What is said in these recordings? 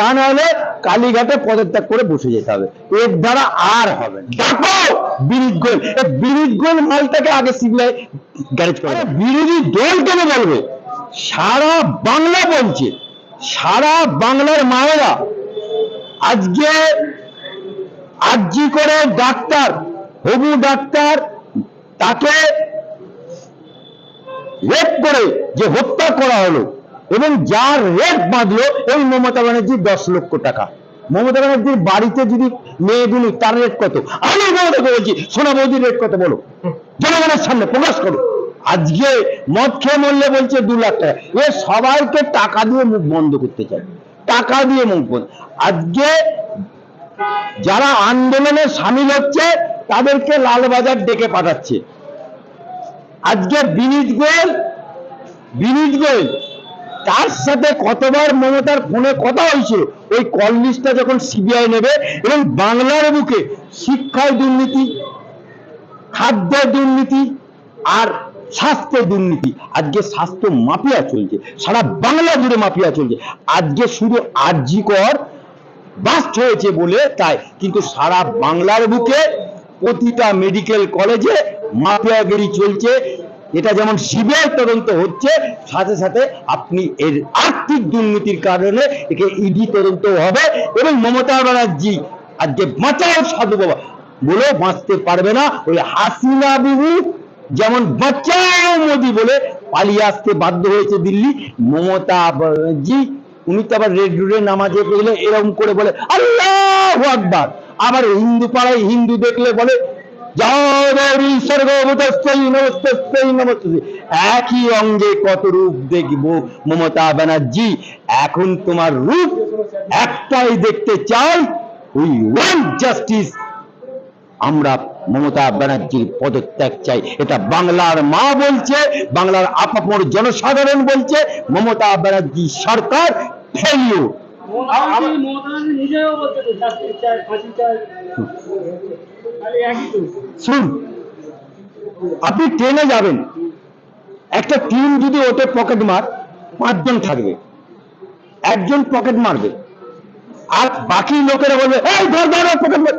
তা না হলে কালীঘাটে পদত্যাগ করে বসে যেতে হবে। এর দ্বারা আর হবে দেখো গোল। মালটাকে আগে সিবিআই গ্যারেজ করে বিরোধী দল কেন বলবে? সারা বাংলা বলছে। সারা বাংলার মায়েরা। আজকে আরজি করে ডাক্তার, হবু ডাক্তার, তাকে রেপ করে যে হত্যা করা হলো এবং যার রেট বাঁধলো এই মমতা ব্যানার্জির দশ লক্ষ টাকা। মমতা ব্যানার্জির বাড়িতে যদি মেয়েগুলি তার রেট কত? আমি মমতাকে বলছি সোনা বৌদির রেট কত বলো? জনগণের সামনে প্রকাশ করো। আজকে মদ খেয়ে মরলে বলছে দু লাখ টাকা। এ সবাইকে টাকা দিয়ে মুখ বন্ধ করতে চায়। টাকা দিয়ে মুখ বন্ধ। আজকে যারা আন্দোলনে সামিল হচ্ছে, তাদেরকে লালবাজার ডেকে পাঠাচ্ছে। আজকে বিনীত গোয়েল বিনীত গোয়েল তার সাথে কতবার মমতার ফোনে কথা হয়েছিল ওই কল লিস্টটা যখন সিবিআই নেবে এবং বাংলার বুকে শিক্ষায় দুর্নীতি খাদ্য দুর্নীতি আর স্বাস্থ্য দুর্নীতি। আজকে স্বাস্থ্য মাফিয়া চলছে, সারা বাংলা জুড়ে মাফিয়া চলছে। আজকে শুধু আরজি কর, বাস্ট হয়েছে বলে তাই। কিন্তু সারা বাংলার বুকে প্রতিটা মেডিকেল কলেজে মাফিয়াগিরি চলছে এটা যেমন সিবিআই তদন্ত হচ্ছে, সাথে সাথে আপনি এর আর্থিক দুর্নীতির কারণে একে ইডি তদন্ত হবে এবং মমতা ব্যানার্জি আজকে বাঁচাও সাধু বাবা। বলেও বাঁচতে পারবে না ওই হাসিনা বিবি যেমন বাঁচাও মোদি বলে পালিয়ে আসতে বাধ্য হয়েছে দিল্লি। মমতা ব্যানার্জি, উনি তো আবার রেড রোডে নামাজে পেলে এরকম করে বলে, আল্লাহ আকবার। আবার হিন্দু পাড়ায় হিন্দু দেখলে বলে একই অঙ্গে কত রূপ দেখব মমতা ব্যানার্জি? এখন তোমার রূপ একটাই দেখতে চাই, উই ওয়ান্ট জাস্টিস। আমরা মমতা ব্যানার্জির পদত্যাগ চাই। এটা বাংলার মা বলছে, বাংলার আপামর জনসাধারণ বলছে, মমতা ব্যানার্জি সরকার শুন আপনি ট্রেনে যাবেন একটা টিম যদি ওতে পকেট মার পাঁচজন থাকবে একজন পকেট মারবে আর বাকি লোকেরা বলবে এই ধর ধর পকেট মার।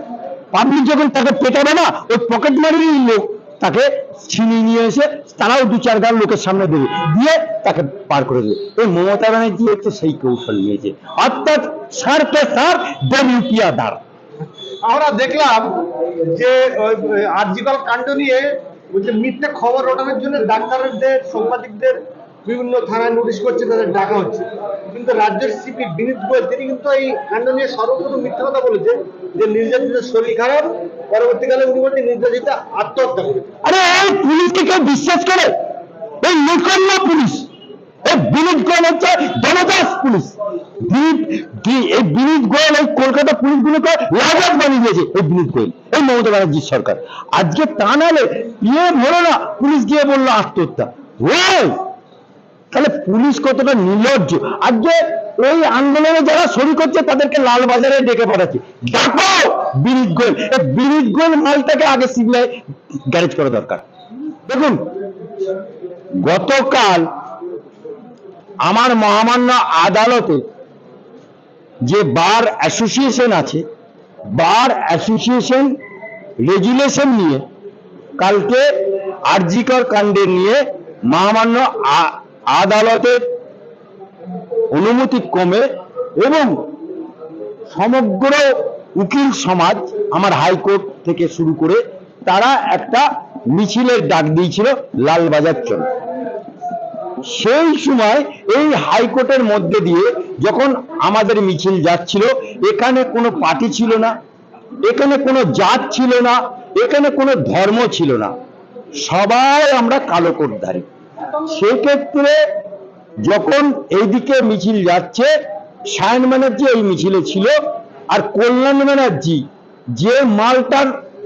পাবলিক যখন তাকে পেটাবে না ওই পকেট মারেরই লোক তাকে ছিনিয়ে নিয়ে এসে তারাও দু চার গান লোকের সামনে দেবে। দিয়ে তাকে পার করে দেবে এই মমতা ব্যানার্জি হচ্ছে সেই কৌশল নিয়েছে। অর্থাৎ সারকে সার রুপিয়া দাঁড় আমরা দেখলাম যে আর্জিকল কাণ্ড নিয়ে বলছে মিথ্যে খবর রটানোর জন্য ডাক্তারদের সাংবাদিকদের বিভিন্ন থানায় নোটিশ করছে তাদের ডাকা হচ্ছে। কিন্তু রাজ্যের সিপি বিনীত গোয়েল তিনি কিন্তু এই কাণ্ড নিয়ে সর্বপ্রথম মিথ্যা কথা বলেছে যে নির্যাতিতের শরীর খারাপ পরবর্তীকালে উনি বলছেন নির্যাতিতা আত্মহত্যা করেছে। আরে এই পুলিশকে কেউ বিশ্বাস করে? এই লোকন্য পুলিশ। এই বিনীত গোয়েল হচ্ছে জনদাস পুলিশ। কি- এই বিনীত গোয়েল এই কলকাতা পুলিশগুলোকে লাগাত বানিয়ে দিয়েছে এই বিনীত গোয়েল, এই মমতা ব্যানার্জির সরকার। আজকে তা নাহলে ইয়ে হলো না, পুলিশ গিয়ে বলল আত্মহত্যা। তাহলে পুলিশ কতটা নির্লজ্জ। আজকে ওই আন্দোলনে যারা শরীর করছে তাদেরকে লাল বাজারে ডেকে পাঠাচ্ছে। দেখো বিনীত গোয়েল, এই বিনীত গোয়েল মালটাকে আগে সিবিআই গ্যারেজ করা দরকার। দেখুন, গতকাল আমার মহামান্য আদালতে যে বার অ্যাসোসিয়েশন আছে, বার অ্যাসোসিয়েশন রেজুলেশন নিয়ে কালকে আরজিকর কাণ্ডে নিয়ে মহামান্য আদালতের অনুমতি কমে এবং সমগ্র উকিল সমাজ আমার হাইকোর্ট থেকে শুরু করে তারা একটা মিছিলের ডাক দিয়েছিল, লালবাজার চল সেই সময় এই হাইকোর্টের মধ্যে দিয়ে যখন আমাদের মিছিল যাচ্ছিল, এখানে কোনো পার্টি ছিল না, এখানে কোনো জাত ছিল না, এখানে কোনো ধর্ম ছিল না। সবাই আমরা কালো কোটধারী। সেক্ষেত্রে যখন এইদিকে মিছিল যাচ্ছে, সায়ন ব্যানার্জি এই মিছিলে ছিল, আর কল্যাণ ব্যানার্জি যে মালটার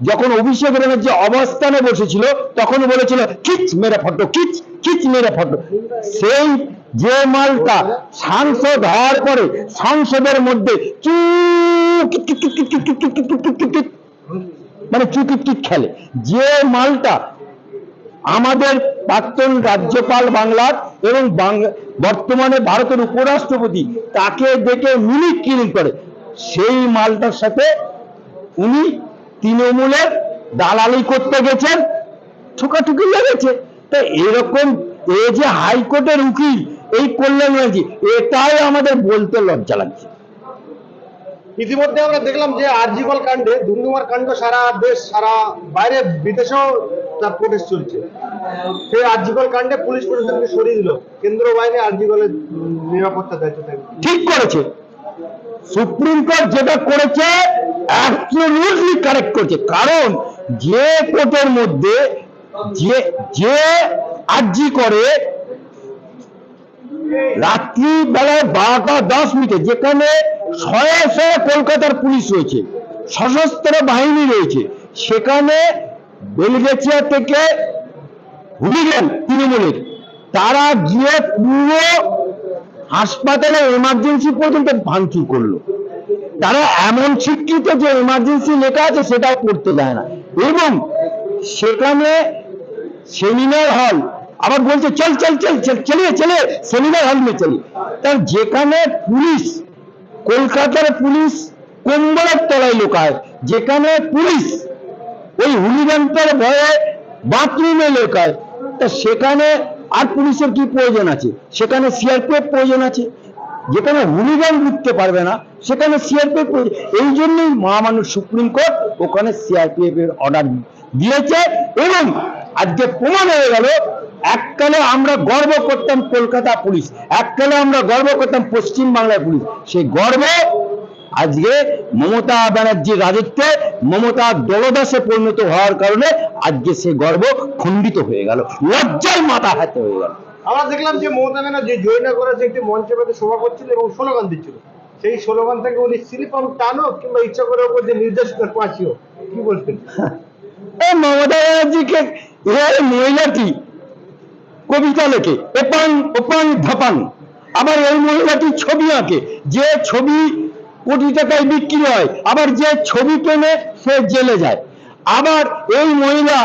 যখন অভিষেক ব্যানার্জি অবস্থানে বসেছিল তখন বলেছিল কিচ মেরে ফটো কিচ কিচ মেরে ফটো সেই যে মালটা সাংসদ হওয়ার পরে সংসদের মধ্যে চুপ মানে চুকিট খেলে যে মালটা আমাদের প্রাক্তন রাজ্যপাল বাংলার এবং বর্তমানে ভারতের উপরাষ্ট্রপতি তাকে দেখে মিনিট কিলিং করে সেই মালটার সাথে উনি তৃণমূলের দালালি করতে গেছেন ঠুকাঠুকি লেগেছে। তা এরকম এ যে হাইকোর্টের উকিল এই কল্যাণ ব্যানার্জি এটাই আমাদের বলতে লজ্জা লাগছে। ইতিমধ্যে আমরা দেখলাম যে আরজিকল কাণ্ডে দুর্নীমার কাণ্ড সারা দেশ সারা বাইরে বিদেশেও তার প্রোটেস্ট চলছে। সেই আরজিকল কাণ্ডে পুলিশ প্রশাসনকে সরিয়ে দিল। কেন্দ্র বাহিনী আরজিকলের নিরাপত্তা দায়িত্ব ঠিক করেছে। সুপ্রিম কোর্ট যেটা করেছে অ্যাবসলিউটলি কারেক্ট করেছে। কারণ যে কোর্টের মধ্যে যে যে আর্জি করে রাত্রি বেলায় বারোটা দশ মিনিটে, যেখানে শয়ে শয়ে কলকাতার পুলিশ রয়েছে, সশস্ত্র বাহিনী রয়েছে, সেখানে বেলগেছিয়া থেকে হুলিগান তৃণমূলের, তারা গিয়ে পুরো হাসপাতালে এমার্জেন্সি পর্যন্ত ভাঙচুর করল। তারা এমন শিক্ষিত যে এমার্জেন্সি লেখা আছে সেটাও করতে দেয় না। এবং সেখানে সেমিনার হল আবার বলছে, চল চল চল চল চলিয়ে চলে সেমিনার হল মে চলি। তার যেখানে পুলিশ, কলকাতার পুলিশ কম্বলের তলায় লোকায়, যেখানে পুলিশ ওই হুলিগানটার ভয়ে বাথরুমে লোকায়, তা সেখানে আর পুলিশের কি প্রয়োজন আছে? সেখানে সিআরপিএফ প্রয়োজন আছে। যেখানে হুলিগান বুঝতে পারবে না, সেখানে সিআরপিএফ এই জন্যই মহামানুষ সুপ্রিম কোর্ট ওখানে সিআরপিএফ এর অর্ডার দিয়েছে এবং আজকে প্রমাণ হয়ে গেল, এককালে আমরা গর্ব করতাম কলকাতা পুলিশ, এককালে আমরা গর্ব করতাম পশ্চিম বাংলার পুলিশ। সেই গর্ব আজকে মমতা ব্যানার্জির রাজত্বে মমতা দলদাসে পরিণত হওয়ার কারণে আজকে সে গর্ব খণ্ডিত হয়ে গেল লজ্জায় মাথা হাতে হয়ে গেল। আমরা দেখলাম যে মমতা ব্যানার্জি জয়নগরে যে একটি মঞ্চে পেতে সভা করছিল এবং স্লোগান দিচ্ছিল। সেই স্লোগান থেকে উনি স্লিপাম টানো কিংবা ইচ্ছা করে ওপর যে নির্দেশ পাচ্ছিও কি বলছেন? এই মমতা ব্যানার্জিকে এর মহিলাটি কবিতা লেখে এপাং ওপাং ধাপাং। আবার এই মহিলাটি ছবি আঁকে যে ছবি কোটি টাকায় বিক্রি হয়। আবার যে ছবি কেনে সে জেলে যায়। আবার এই মহিলা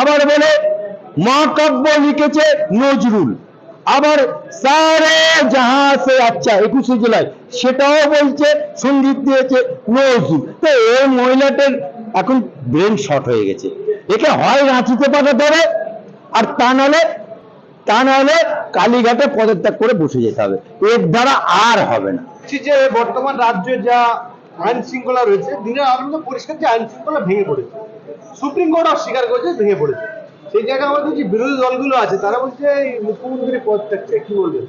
আবার বলে, মা কাব্য লিখেছে নজরুল। আবার সারে জাহা সে আচ্ছা একুশে জেলায় সেটাও বলছে, সংগীত দিয়েছে নজরুল। তো এই মহিলাটার এখন ব্রেন শর্ট হয়ে গেছে। একে হয় রাঁচিতে পাঠাতে হবে আর তা নাহলে তা নাহলে কালীঘাটে পদত্যাগ করে বসে যেতে হবে। এর দ্বারা আর হবে না। বলছি যে বর্তমান রাজ্যে যা আইন শৃঙ্খলা রয়েছে, দিনের আনন্দ পরিষ্কার যে আইন শৃঙ্খলা ভেঙে পড়েছে। সুপ্রিম কোর্ট অস্বীকার করেছে ভেঙে পড়েছে। সেই জায়গায় আমাদের যে বিরোধী দলগুলো আছে, তারা বলছে এই মুখ্যমন্ত্রী পদ থাকছে কি বলবেন?